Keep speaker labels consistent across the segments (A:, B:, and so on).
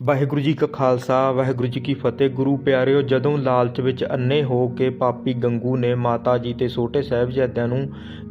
A: ਵਾਹਿਗੁਰੂ ਜੀ ਕਾ ਖਾਲਸਾ, ਵਾਹਿਗੁਰੂ ਜੀ ਕੀ ਫਤਿਹ। ਗੁਰੂ ਪਿਆਰਿਓ, ਜਦੋਂ ਲਾਲਚ ਵਿੱਚ ਅੰਨੇ ਹੋ ਕੇ ਪਾਪੀ ਗੰਗੂ ਨੇ ਮਾਤਾ ਜੀ ਤੇ ਛੋਟੇ ਸਾਹਿਬਜ਼ਾਦਿਆਂ ਨੂੰ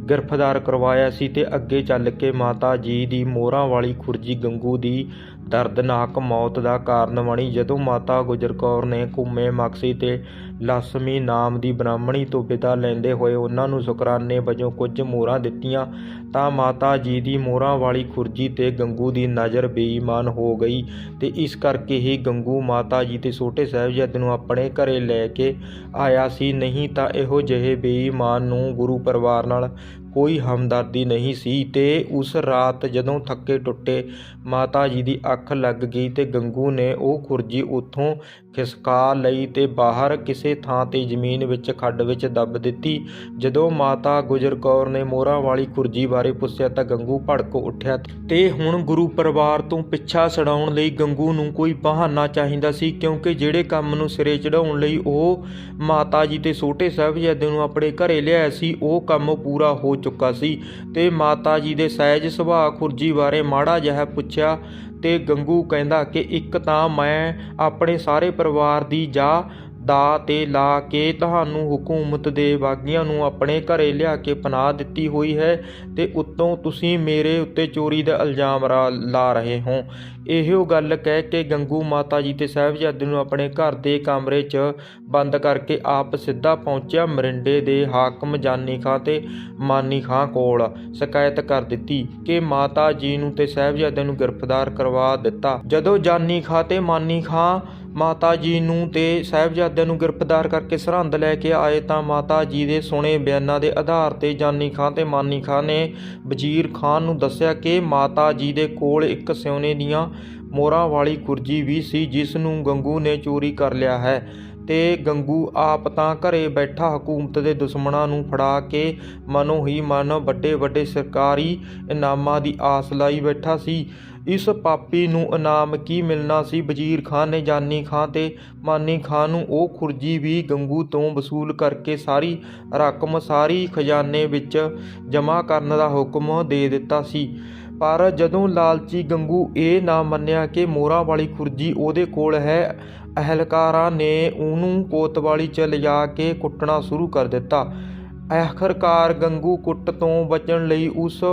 A: ਗ੍ਰਿਫਤਾਰ ਕਰਵਾਇਆ ਸੀ ਤੇ ਅੱਗੇ ਚੱਲ ਕੇ ਮਾਤਾ ਜੀ ਦੀ ਮੋਹਰਾਂ ਵਾਲੀ ਖੁਰਜੀ ਗੰਗੂ ਦੀ ਦਰਦਨਾਕ ਮੌਤ ਦਾ ਕਾਰਨ ਬਣੀ ਜਦੋਂ ਮਾਤਾ ਗੁਜਰ ਕੌਰ ਨੇ ਘੁੰਮੇ ਮਕਸੀ ਤੇ ਲక్ష్ਮੀ ਨਾਮ ਦੀ ਬ੍ਰਾਹਮਣੀ ਤੋਂ ਵਿਦਾ ਲੈਂਦੇ ਹੋਏ ਉਹਨਾਂ ਨੂੰ ਸ਼ੁਕਰਾਨੇ ਵਜੋਂ ਕੁਝ ਮੋਹਰਾਂ ਦਿੱਤੀਆਂ, ਤਾਂ ਮਾਤਾ ਜੀ ਦੀ ਮੋਹਰਾਂ ਵਾਲੀ ਖੁਰਜੀ ਤੇ ਗੰਗੂ ਦੀ ਨਜ਼ਰ ਬੇਈਮਾਨ ਹੋ ਗਈ ਤੇ ਇਸ ਕਰਕੇ ਹੀ ਗੰਗੂ ਮਾਤਾ ਜੀ ਤੇ ਛੋਟੇ ਸਾਹਿਬਜ਼ਾਦੇ ਨੂੰ ਆਪਣੇ ਘਰੇ ਲੈ ਕੇ ਆਇਆ ਸੀ। ਨਹੀਂ ਤਾਂ ਇਹੋ ਜਿਹੇ ਬੇਈਮਾਨ ਨੂੰ ਗੁਰੂ ਪਰਿਵਾਰ ਨਾਲ ਕੋਈ ਹਮਦਰਦੀ ਨਹੀਂ ਸੀ ਤੇ ਉਸ ਰਾਤ ਜਦੋਂ ਥੱਕੇ ਟੁੱਟੇ, ਮਾਤਾ ਜੀ ਦੀ ਅੱਖ ਲੱਗ ਗਈ ਤੇ ਗੰਗੂ ਨੇ ਉਹ ਖੁਰਜੀ ਉੱਥੋਂ ਖਿਸਕਾ ਲਈ ਤੇ ਬਾਹਰ ਕਿਸੇ ਥਾਂ ਤੇ ਜ਼ਮੀਨ ਵਿੱਚ ਖੱਡ ਵਿੱਚ ਦੱਬ ਦਿੱਤੀ। ਜਦੋਂ ਮਾਤਾ ਗੁਜਰ ਕੌਰ ਨੇ ਮੋਹਰਾਂ ਵਾਲੀ ਖੁਰਜੀ ਬਾਰੇ ਪੁੱਛਿਆ ਤਾਂ ਗੰਗੂ ਭੜਕ ਉੱਠਿਆ ਤੇ ਹੁਣ ਗੁਰੂ ਪਰਿਵਾਰ ਤੋਂ ਪਿੱਛਾ ਛਡਾਉਣ ਲਈ ਗੰਗੂ ਨੂੰ ਕੋਈ ਬਹਾਨਾ ਚਾਹੀਦਾ ਸੀ ਕਿਉਂਕਿ ਜਿਹੜੇ ਕੰਮ ਨੂੰ ਸਿਰੇ ਚੜਾਉਣ ਲਈ ਉਹ ਮਾਤਾ ਜੀ ਤੇ ਛੋਟੇ ਸਾਹਿਬਜ਼ਾਦੇ ਨੂੰ ਆਪਣੇ ਘਰੇ ਲਿਆਇਆ ਸੀ, ਉਹ ਕੰਮ ਪੂਰਾ ਹੋ ਚੁੱਕਾ ਸੀ ਤੇ ਮਾਤਾ ਜੀ ਦੇ ਸਹਿਜ ਸੁਭਾਅ ਖੁਰਜੀ ਬਾਰੇ ਮਾੜਾ ਜਿਹਾ ਪੁੱਛਿਆ ਤੇ ਗੰਗੂ ਕਹਿੰਦਾ ਕਿ ਇੱਕ ਤਾਂ ਮੈਂ ਆਪਣੇ ਸਾਰੇ ਪਰਿਵਾਰ ਦੀ ਜਾ ਦਾ ਤੇ ਲਾ ਕੇ ਤੁਹਾਨੂੰ ਹਕੂਮਤ ਦੇ ਬਾਗੀਆਂ ਨੂੰ ਆਪਣੇ ਘਰੇ ਲਿਆ ਕੇ ਪਨਾਹ ਦਿੱਤੀ ਹੋਈ ਹੈ ਤੇ ਉੱਤੋਂ ਤੁਸੀਂ ਮੇਰੇ ਉੱਤੇ ਚੋਰੀ ਦਾ ਇਲਜ਼ਾਮ ਰਾ- ਲਾ ਰਹੇ ਹੋ। ਇਹੋ ਗੱਲ ਕਹਿ ਕੇ ਗੰਗੂ ਮਾਤਾ ਜੀ ਤੇ ਸਾਹਿਬਜ਼ਾਦੇ ਨੂੰ ਆਪਣੇ ਘਰ ਦੇ ਕਮਰੇ 'ਚ ਬੰਦ ਕਰਕੇ ਆਪ ਸਿੱਧਾ ਪਹੁੰਚਿਆ ਮਰਿੰਡੇ ਦੇ ਹਾਕਮ ਜਾਨੀ ਖਾਂ ਤੇ ਮਾਨੀ ਖਾਂ ਕੋਲ। ਸ਼ਿਕਾਇਤ ਕਰ ਦਿੱਤੀ ਕਿ ਮਾਤਾ ਜੀ ਨੂੰ ਤੇ ਸਾਹਿਬਜ਼ਾਦਿਆਂ ਨੂੰ ਗ੍ਰਿਫਤਾਰ ਕਰਵਾ ਦਿੱਤਾ। ਜਦੋਂ ਜਾਨੀ ਖਾਂ ਤੇ ਮਾਨੀ ਖਾਂ ਮਾਤਾ ਜੀ ਨੂੰ ਤੇ ਸਾਹਿਬਜ਼ਾਦਿਆਂ ਨੂੰ ਗ੍ਰਿਫਤਾਰ ਕਰਕੇ ਸਰਹੰਦ ਲੈ ਕੇ ਆਏ ਤਾਂ ਮਾਤਾ ਜੀ ਦੇ ਸੁਣੇ ਬਿਆਨਾਂ ਦੇ ਆਧਾਰ ਤੇ ਜਾਨੀ ਖਾਂ ਤੇ ਮਾਨੀ ਖਾਂ ਨੇ ਵਜ਼ੀਰ ਖਾਨ ਨੂੰ ਦੱਸਿਆ ਕਿ ਮਾਤਾ ਜੀ ਦੇ ਕੋਲ ਇੱਕ ਸਿਉਨੇ ਦੀਆਂ ਮੋਹਰਾਂ ਵਾਲੀ ਕੁਰਜੀ ਵੀ ਸੀ, ਜਿਸ ਨੂੰ ਗੰਗੂ ਨੇ ਚੋਰੀ ਕਰ ਲਿਆ ਹੈ। ਤੇ ਗੰਗੂ ਆਪ ਤਾਂ ਘਰੇ ਬੈਠਾ ਹਕੂਮਤ ਦੇ ਦੁਸ਼ਮਣਾਂ ਨੂੰ ਫੜਾ ਕੇ ਮਨੋਂ ਹੀ ਮਨ ਵੱਡੇ ਵੱਡੇ ਸਰਕਾਰੀ ਇਨਾਮਾਂ ਦੀ ਆਸ ਲਾਈ ਬੈਠਾ ਸੀ। ਇਸ ਪਾਪੀ ਨੂੰ ਇਨਾਮ ਕੀ ਮਿਲਣਾ ਸੀ? ਵਜ਼ੀਰ ਖਾਨ ਨੇ ਜਾਨੀ ਖਾਂ ਤੇ ਮਾਨੀ ਖਾਂ ਨੂੰ ਉਹ ਖੁਰਜੀ ਵੀ ਗੰਗੂ ਤੋਂ ਵਸੂਲ ਕਰਕੇ ਸਾਰੀ ਰਕਮ ਸਾਰੀ ਖਜ਼ਾਨੇ ਵਿੱਚ ਜਮ੍ਹਾਂ ਕਰਨ ਦਾ ਹੁਕਮ ਦੇ ਦਿੱਤਾ ਸੀ। ਪਰ ਜਦੋਂ ਲਾਲਚੀ ਗੰਗੂ ਇਹ ਨਾ ਮੰਨਿਆ ਕਿ ਮੋਹਰਾਂ ਵਾਲੀ ਖੁਰਜੀ ਉਹਦੇ ਕੋਲ ਹੈ ਅਹਿਲਕਾਰਾਂ ਨੇ ਉਹਨੂੰ ਕੋਤਵਾਲੀ ਚ ਲਿਜਾ ਕੇ ਕੁੱਟਣਾ ਸ਼ੁਰੂ ਕਰ ਦਿੱਤਾ। ਆਖਰਕਾਰ ਗੰਗੂ ਕੁੱਟ ਤੋਂ ਬਚਣ ਲਈ ਉਸ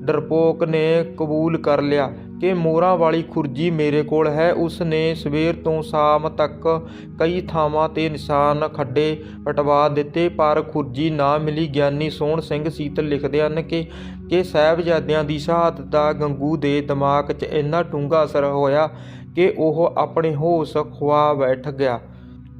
A: ਡਰਪੋਕ ਨੇ ਕਬੂਲ ਕਰ ਲਿਆ ਕਿ ਮੋਹਰਾਂ ਵਾਲੀ ਖੁਰਜੀ ਮੇਰੇ ਕੋਲ ਹੈ। ਉਸ ਨੇ ਸਵੇਰ ਤੋਂ ਸ਼ਾਮ ਤੱਕ ਕਈ ਥਾਵਾਂ ਤੇ ਨਿਸ਼ਾਨ ਖੱਡੇ ਪਟਵਾ ਦਿੱਤੇ, ਪਰ ਖੁਰਜੀ ਨਾ ਮਿਲੀ। ਗਿਆਨੀ ਸੋਹਣ ਸਿੰਘ ਸੀਤਲ ਲਿਖਦੇ ਹਨ ਕਿ ਕਿ ਸਾਹਿਬਜ਼ਾਦਿਆਂ ਦੀ ਸ਼ਹਾਦਤ ਦਾ ਗੰਗੂ ਦੇ ਦਿਮਾਗ 'ਚ ਇੰਨਾ ਡੂੰਘਾ ਅਸਰ ਹੋਇਆ ਕਿ ਉਹ ਆਪਣੇ ਹੋਸ਼ ਖੁਆ ਬੈਠ ਗਿਆ।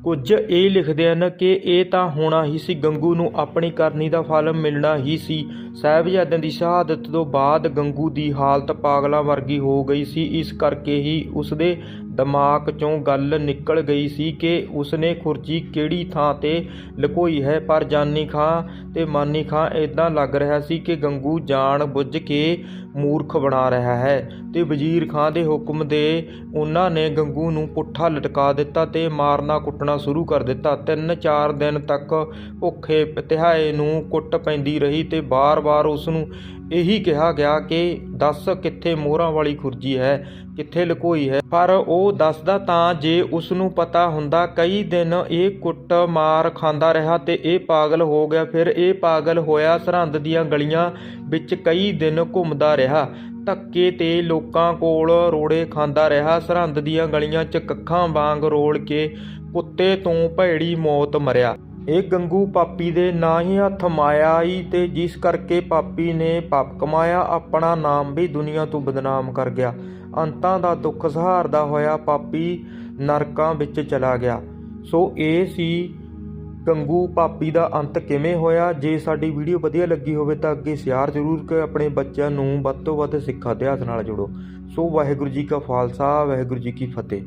A: ਕੁਝ ਇਹ ਲਿਖਦੇ ਹਨ ਕਿ ਇਹ ਤਾਂ ਹੋਣਾ ਹੀ ਸੀ, ਗੰਗੂ ਨੂੰ ਆਪਣੀ ਕਰਨੀ ਦਾ ਫਲ ਮਿਲਣਾ ਹੀ ਸੀ। ਸਾਹਿਬਜ਼ਾਦਿਆਂ ਦੀ ਸ਼ਹਾਦਤ ਤੋਂ ਬਾਅਦ ਗੰਗੂ ਦੀ ਹਾਲਤ ਪਾਗਲਾਂ ਵਰਗੀ ਹੋ ਗਈ ਸੀ। ਇਸ ਕਰਕੇ ਹੀ ਉਸਦੇ ਦਿਮਾਗ 'ਚੋਂ ਗੱਲ ਨਿਕਲ ਗਈ ਸੀ ਕਿ ਉਸਨੇ ਖੁਰਜੀ ਕਿਹੜੀ ਥਾਂ ਤੇ ਲਕੋਈ ਹੈ। ਪਰ ਜਾਨੀ ਖਾਂ ਤੇ ਮਾਨੀ ਖਾਂ ਇਦਾਂ ਲੱਗ ਰਿਹਾ ਸੀ ਕਿ ਗੰਗੂ ਜਾਣ ਬੁੱਝ ਕੇ ਮੂਰਖ ਬਣਾ ਰਿਹਾ ਹੈ ਤੇ ਵਜ਼ੀਰ ਖਾਂ ਦੇ ਹੁਕਮ ਦੇ ਉਹਨਾਂ ਨੇ ਗੰਗੂ ਨੂੰ ਪੁੱਠਾ ਲਟਕਾ ਦਿੱਤਾ ਤੇ ਮਾਰਨਾ ਕੁੱਟਣਾ ਸ਼ੁਰੂ ਕਰ ਦਿੱਤਾ। ਤਿੰਨ ਚਾਰ ਦਿਨ ਤੱਕ ਭੁੱਖੇ ਤਿਹਾਏ ਨੂੰ ਕੁੱਟ ਪੈਂਦੀ ਰਹੀ ਤੇ ਬਾਰ-ਬਾਰ ਉਸ ਨੂੰ ਇਹੀ ਕਿਹਾ ਗਿਆ ਕਿ ਦੱਸ ਕਿੱਥੇ ਮੋਹਰਾਂ ਵਾਲੀ ਖੁਰਜੀ ਹੈ, ਕਿੱਥੇ ਲਕੋਈ ਹੈ। ਪਰ ਉਹ ਦੱਸਦਾ ਤਾਂ ਜੇ ਉਸ ਨੂੰ ਪਤਾ ਹੁੰਦਾ, ਕਈ ਦਿਨ ਇਹ ਕੁੱਟ ਮਾਰ ਖਾਂਦਾ ਰਿਹਾ ਤੇ ਇਹ ਪਾਗਲ ਹੋ ਗਿਆ। ਫਿਰ ਇਹ ਪਾਗਲ ਹੋਇਆ ਸਰਹੰਦ ਦੀਆਂ ਗਲੀਆਂ ਵਿੱਚ ਕਈ ਦਿਨ ਘੁੰਮਦਾ ਰਿਹਾ। ਧੱਕੇ ਤੇ ਲੋਕਾਂ ਕੋਲ ਰੋੜੇ ਖਾਂਦਾ ਰਿਹਾ। ਸਰਹੰਦ ਦੀਆਂ ਗਲੀਆਂ 'ਚ ਕੱਖਾਂ ਵਾਂਗ ਰੋਲ ਕੇ ਕੁੱਤੇ ਤੋਂ ਭੈੜੀ ਮੌਤ ਮਰਿਆ। ਇਹ ਗੰਗੂ ਪਾਪੀ ਦੇ ਨਾਂ ਹੀ ਹੱਥ ਮਾਇਆ ਆਈ ਤੇ ਜਿਸ ਕਰਕੇ ਪਾਪੀ ਨੇ ਪਾਪ ਕਮਾਇਆ, ਆਪਣਾ ਨਾਮ ਵੀ ਦੁਨੀਆ ਤੋਂ ਬਦਨਾਮ ਕਰ ਗਿਆ। ਅੰਤਾਂ ਦਾ ਦੁੱਖ ਸਹਾਰਦਾ ਹੋਇਆ ਪਾਪੀ ਨਰਕਾਂ ਵਿੱਚ ਚਲਾ ਗਿਆ। ਸੋ ਇਹ ਸੀ ਗੰਗੂ ਪਾਪੀ ਦਾ ਅੰਤ ਕਿਵੇਂ ਹੋਇਆ? ਜੇ ਸਾਡੀ ਵੀਡੀਓ ਵਧੀਆ ਲੱਗੀ ਹੋਵੇ ਤਾਂ ਅੱਗੇ ਸ਼ੇਅਰ ਜ਼ਰੂਰ ਕਰ ਆਪਣੇ ਬੱਚਿਆਂ ਨੂੰ ਵੱਧ ਤੋਂ ਵੱਧ ਸਿੱਖਿਆ ਇਤਿਹਾਸ ਨਾਲ ਜੋੜੋ। ਸੋ ਵਾਹਿਗੁਰੂ ਜੀ ਕਾ ਖਾਲਸਾ, ਵਾਹਿਗੁਰੂ ਜੀ ਕੀ ਫਤਿਹ।